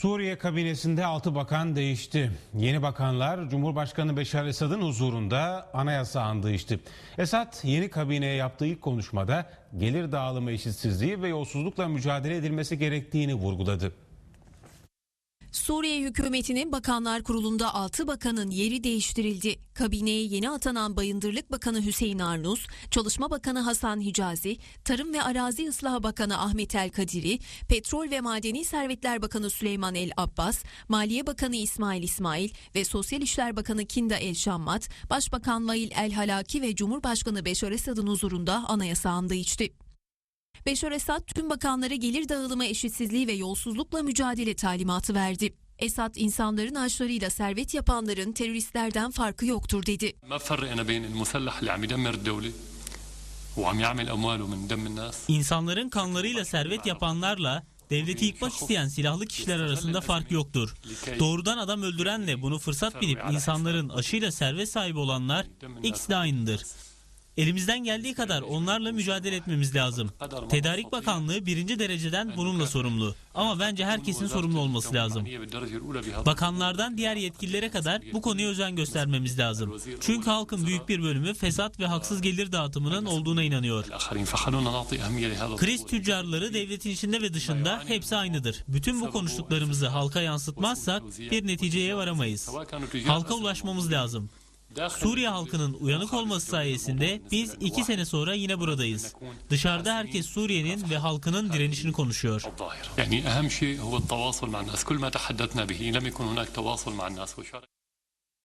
Suriye kabinesinde 6 bakan değişti. Yeni bakanlar Cumhurbaşkanı Beşar Esad'ın huzurunda anayasa andığı içti. Esad yeni kabineye yaptığı ilk konuşmada gelir dağılımı eşitsizliği ve yolsuzlukla mücadele edilmesi gerektiğini vurguladı. Suriye hükümetinin Bakanlar Kurulu'nda 6 bakanın yeri değiştirildi. Kabineye yeni atanan Bayındırlık Bakanı Hüseyin Arnuz, Çalışma Bakanı Hasan Hicazi, Tarım ve Arazi Islahı Bakanı Ahmet El Kadiri, Petrol ve Madeni Servetler Bakanı Süleyman El Abbas, Maliye Bakanı İsmail İsmail ve Sosyal İşler Bakanı Kinda El Şammat, Başbakan Vail El Halaki ve Cumhurbaşkanı Beşar Esad'ın huzurunda anayasa andı içti. Beşar Esad tüm bakanlara gelir dağılımı eşitsizliği ve yolsuzlukla mücadele talimatı verdi. Esad insanların ağaçlarıyla servet yapanların teröristlerden farkı yoktur dedi. İnsanların kanlarıyla servet yapanlarla devleti yıkmak isteyen silahlı kişiler arasında fark yoktur. Doğrudan adam öldürenle bunu fırsat bilip insanların aşıyla servet sahibi olanlar ikisi de aynıdır. Elimizden geldiği kadar onlarla mücadele etmemiz lazım. Tedarik Bakanlığı birinci dereceden bununla sorumlu. Ama bence herkesin sorumlu olması lazım. Bakanlardan diğer yetkililere kadar bu konuya özen göstermemiz lazım. Çünkü halkın büyük bir bölümü fesat ve haksız gelir dağıtımının olduğuna inanıyor. Kriz tüccarları devletin içinde ve dışında hepsi aynıdır. Bütün bu konuştuklarımızı halka yansıtmazsak bir neticeye varamayız. Halka ulaşmamız lazım. داخل Suriye halkının uyanık olması sayesinde biz iki sene sonra yine buradayız. Dışarıda herkes Suriye'nin ve halkının direnişini konuşuyor. الظاهرة يعني أهم شيء هو التواصل مع الناس كل ما تحدثنا به لم يكن هناك تواصل مع الناس وشارك